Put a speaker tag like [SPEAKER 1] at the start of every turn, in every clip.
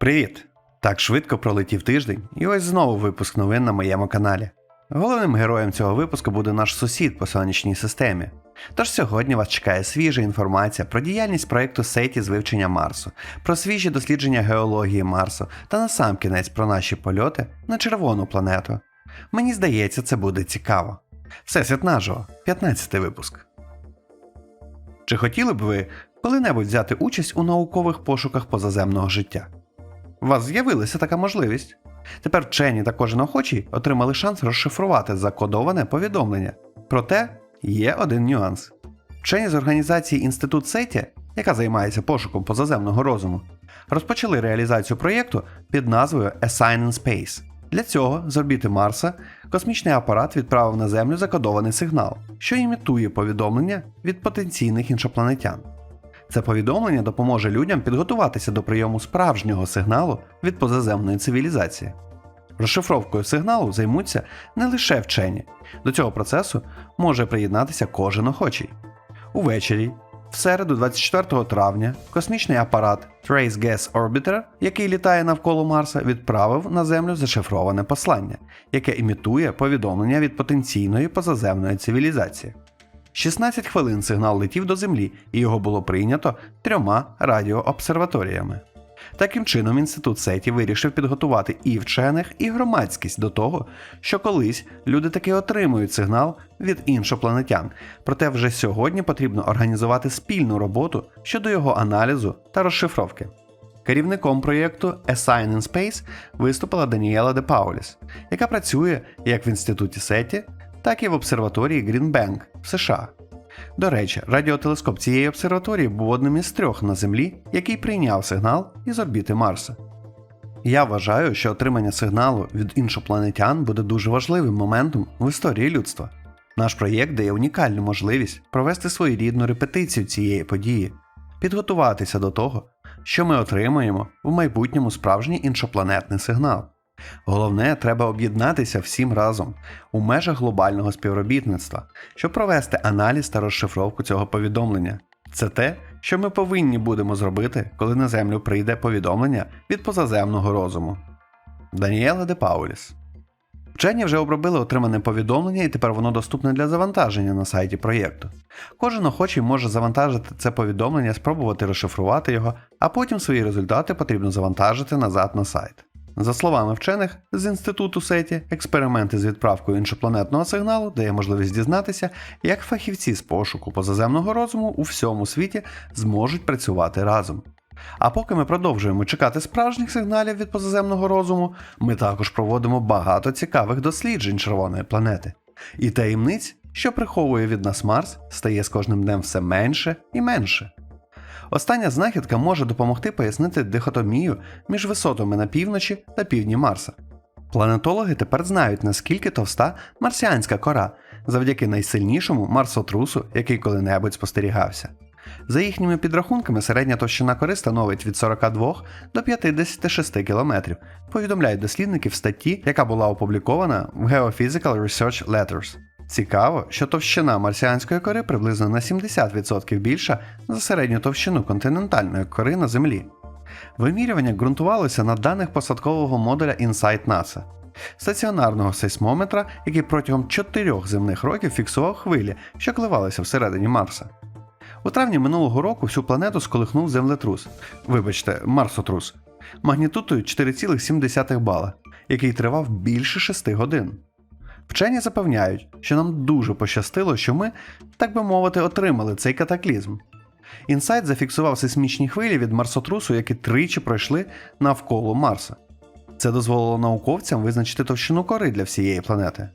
[SPEAKER 1] Привіт! Так швидко пролетів тиждень, і ось знову випуск новин на моєму каналі. Головним героєм цього випуску буде наш сусід по сонячній системі. Тож сьогодні вас чекає свіжа інформація про діяльність проєкту Сеті з вивчення Марсу, про свіжі дослідження геології Марсу та насамкінець про наші польоти на червону планету. Мені здається, це буде цікаво. Всесвіт наживо, 15 випуск. Чи хотіли б ви коли-небудь взяти участь у наукових пошуках позаземного життя? У вас з'явилася така можливість. Тепер вчені та кожен охочий отримали шанс розшифрувати закодоване повідомлення. Проте є один нюанс. Вчені з організації Інститут Сеті, яка займається пошуком позаземного розуму, розпочали реалізацію проєкту під назвою A Sign in Space. Для цього з орбіти Марса космічний апарат відправив на Землю закодований сигнал, що імітує повідомлення від потенційних іншопланетян. Це повідомлення допоможе людям підготуватися до прийому справжнього сигналу від позаземної цивілізації. Розшифровкою сигналу займуться не лише вчені. До цього процесу може приєднатися кожен охочий. Увечері, в середу, 24 травня, космічний апарат Trace Gas Orbiter, який літає навколо Марса, відправив на Землю зашифроване послання, яке імітує повідомлення від потенційної позаземної цивілізації. 16 хвилин сигнал летів до Землі, і його було прийнято трьома радіообсерваторіями. Таким чином, інститут Сеті вирішив підготувати і вчених, і громадськість до того, що колись люди таки отримують сигнал від іншопланетян, проте вже сьогодні потрібно організувати спільну роботу щодо його аналізу та розшифровки. Керівником проєкту A Sign in Space виступила Даніела Де Пауліс, яка працює як в інституті Сеті, так і в обсерваторії Грінбенк США. До речі, радіотелескоп цієї обсерваторії був одним із трьох на Землі, який прийняв сигнал із орбіти Марса. Я вважаю, що отримання сигналу від іншопланетян буде дуже важливим моментом в історії людства. Наш проєкт дає унікальну можливість провести своєрідну репетицію цієї події, підготуватися до того, що ми отримаємо в майбутньому справжній іншопланетний сигнал. Головне, треба об'єднатися всім разом у межах глобального співробітництва, щоб провести аналіз та розшифровку цього повідомлення. Це те, що ми повинні будемо зробити, коли на Землю прийде повідомлення від позаземного розуму. Даніела Де Пауліс Вчені вже обробили отримане повідомлення, і тепер воно доступне для завантаження на сайті проєкту. Кожен охочий може завантажити це повідомлення, спробувати розшифрувати його, а потім свої результати потрібно завантажити назад на сайт. За словами вчених з інституту Сеті, експерименти з відправкою іншопланетного сигналу дає можливість дізнатися, як фахівці з пошуку позаземного розуму у всьому світі зможуть працювати разом. А поки ми продовжуємо чекати справжніх сигналів від позаземного розуму, ми також проводимо багато цікавих досліджень червоної планети. І таємниць, що приховує від нас Марс, стає з кожним днем все менше і менше. Остання знахідка може допомогти пояснити дихотомію між висотами на півночі та півдні Марса. Планетологи тепер знають, наскільки товста марсіанська кора завдяки найсильнішому марсотрусу, який коли-небудь спостерігався. За їхніми підрахунками, середня товщина кори становить від 42 до 56 км, повідомляють дослідники в статті, яка була опублікована в Geophysical Research Letters. Цікаво, що товщина марсіанської кори приблизно на 70% більша за середню товщину континентальної кори на Землі. Вимірювання ґрунтувалося на даних посадкового модуля InSight NASA, стаціонарного сейсмометра, який протягом чотирьох земних років фіксував хвилі, що кливалися всередині Марса. У травні минулого року всю планету сколихнув землетрус, вибачте, марсотрус, магнітудою 4,7 бала, який тривав більше 6 годин. Вчені запевняють, що нам дуже пощастило, що ми, так би мовити, отримали цей катаклізм. Інсайт зафіксував сейсмічні хвилі від марсотрусу, які тричі пройшли навколо Марса. Це дозволило науковцям визначити товщину кори для всієї планети.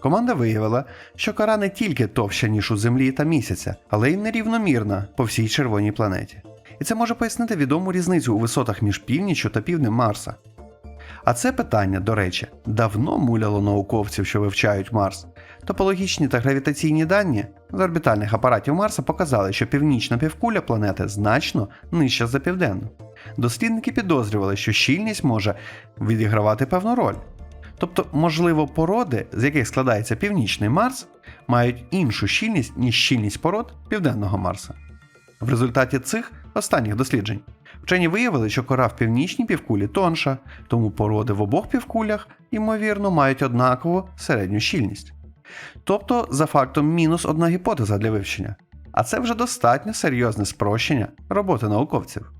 [SPEAKER 1] Команда виявила, що кора не тільки товща, ніж у Землі та місяця, але й нерівномірна по всій червоній планеті. І це може пояснити відому різницю у висотах між північчю та півднем Марса. А це питання, до речі, давно муляло науковців, що вивчають Марс. Топологічні та гравітаційні дані з орбітальних апаратів Марса показали, що північна півкуля планети значно нижча за південну. Дослідники підозрювали, що щільність може відігравати певну роль. Тобто, можливо, породи, з яких складається північний Марс, мають іншу щільність, ніж щільність пород південного Марса. В результаті цих останніх досліджень Вчені виявили, що кора в північній півкулі тонша, тому породи в обох півкулях, ймовірно, мають однакову середню щільність. Тобто, за фактом, мінус одна гіпотеза для вивчення. А це вже достатньо серйозне спрощення роботи науковців.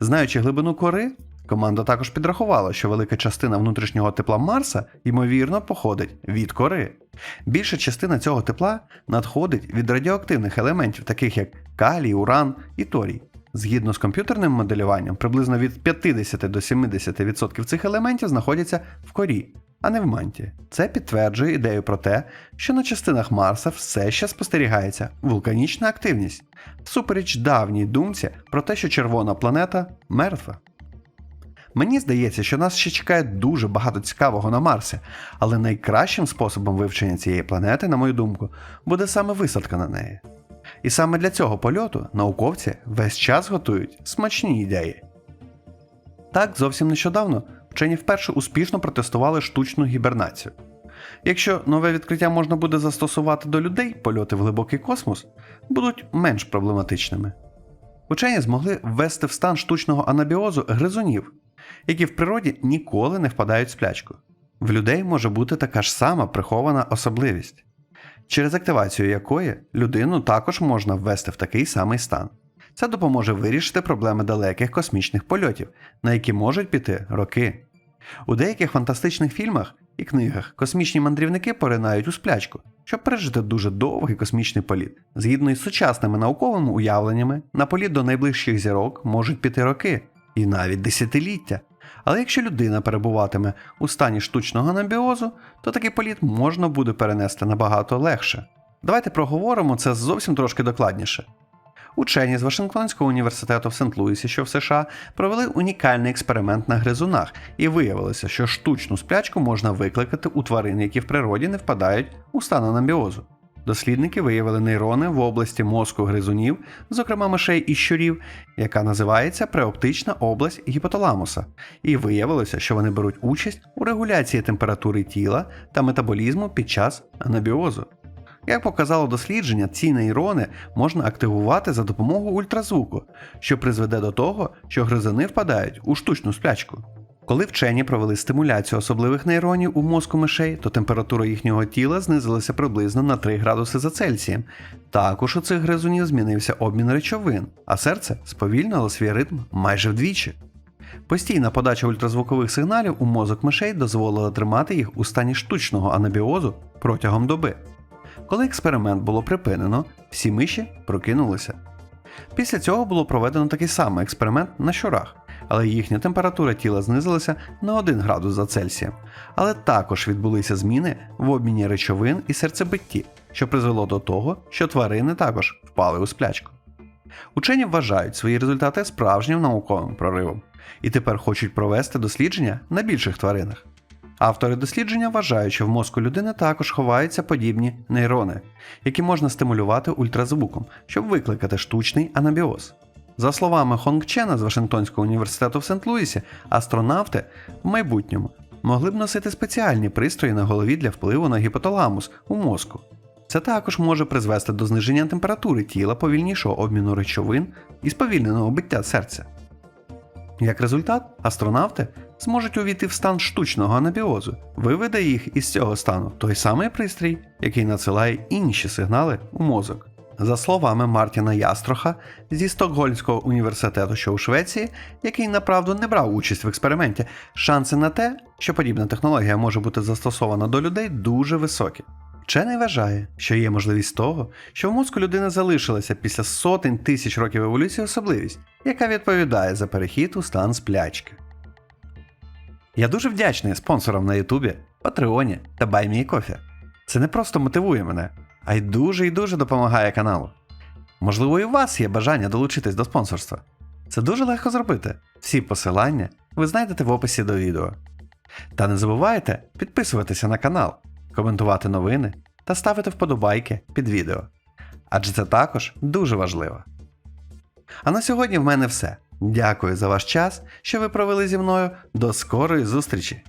[SPEAKER 1] Знаючи глибину кори, команда також підрахувала, що велика частина внутрішнього тепла Марса, ймовірно, походить від кори. Більша частина цього тепла надходить від радіоактивних елементів, таких як калій, уран і торій. Згідно з комп'ютерним моделюванням, приблизно від 50 до 70% цих елементів знаходяться в корі, а не в манті. Це підтверджує ідею про те, що на частинах Марса все ще спостерігається вулканічна активність, всупереч давній думці про те, що червона планета мертва. Мені здається, що нас ще чекає дуже багато цікавого на Марсі, але найкращим способом вивчення цієї планети, на мою думку, буде саме висадка на неї. І саме для цього польоту науковці весь час готують смачні ідеї. Так, зовсім нещодавно вчені вперше успішно протестували штучну гібернацію. Якщо нове відкриття можна буде застосувати до людей, польоти в глибокий космос будуть менш проблематичними. Учені змогли ввести в стан штучного анабіозу гризунів, які в природі ніколи не впадають в сплячку. В людей може бути така ж сама прихована особливість, через активацію якої людину також можна ввести в такий самий стан. Це допоможе вирішити проблеми далеких космічних польотів, на які можуть піти роки. У деяких фантастичних фільмах і книгах космічні мандрівники поринають у сплячку, щоб пережити дуже довгий космічний політ. Згідно із сучасними науковими уявленнями, на політ до найближчих зірок можуть піти роки і навіть десятиліття. Але якщо людина перебуватиме у стані штучного анабіозу, то такий політ можна буде перенести набагато легше. Давайте проговоримо це зовсім трошки докладніше. Учені з Вашингтонського університету в Сент-Луісі, що в США, провели унікальний експеримент на гризунах, і виявилося, що штучну сплячку можна викликати у тварин, які в природі не впадають у стан анабіозу. Дослідники виявили нейрони в області мозку гризунів, зокрема мишей і щурів, яка називається преоптична область гіпоталамуса, і виявилося, що вони беруть участь у регуляції температури тіла та метаболізму під час анабіозу. Як показало дослідження, ці нейрони можна активувати за допомогою ультразвуку, що призведе до того, що гризуни впадають у штучну сплячку. Коли вчені провели стимуляцію особливих нейронів у мозку мишей, то температура їхнього тіла знизилася приблизно на 3 градуси за Цельсієм. Також у цих гризунів змінився обмін речовин, а серце сповільнило свій ритм майже вдвічі. Постійна подача ультразвукових сигналів у мозок мишей дозволила тримати їх у стані штучного анабіозу протягом доби. Коли експеримент було припинено, всі миші прокинулися. Після цього було проведено такий самий експеримент на щурах, але їхня температура тіла знизилася на 1 градус за Цельсієм. Але також відбулися зміни в обміні речовин і серцебитті, що призвело до того, що тварини також впали у сплячку. Учені вважають свої результати справжнім науковим проривом і тепер хочуть провести дослідження на більших тваринах. Автори дослідження вважають, що в мозку людини також ховаються подібні нейрони, які можна стимулювати ультразвуком, щоб викликати штучний анабіоз. За словами Хонг Чена з Вашингтонського університету в Сент-Луісі, астронавти в майбутньому могли б носити спеціальні пристрої на голові для впливу на гіпоталамус у мозку. Це також може призвести до зниження температури тіла, повільнішого обміну речовин і сповільненого биття серця. Як результат, астронавти зможуть увійти в стан штучного анабіозу, виведе їх із цього стану той самий пристрій, який надсилає інші сигнали у мозок. За словами Мартіна Ястроха зі Стокгольмського університету, що у Швеції, який направду не брав участь в експерименті, шанси на те, що подібна технологія може бути застосована до людей, дуже високі. Вчений вважає, що є можливість того, що в мозку людини залишилася після сотень тисяч років еволюції особливість, яка відповідає за перехід у стан сплячки. Я дуже вдячний спонсорам на Ютубі, Патреоні та BuyMeCoffee. Це не просто мотивує мене, а й дуже і дуже допомагає каналу. Можливо, і у вас є бажання долучитись до спонсорства. Це дуже легко зробити. Всі посилання ви знайдете в описі до відео. Та не забувайте підписуватися на канал, коментувати новини та ставити вподобайки під відео. Адже це також дуже важливо. А на сьогодні в мене все. Дякую за ваш час, що ви провели зі мною. До скорої зустрічі!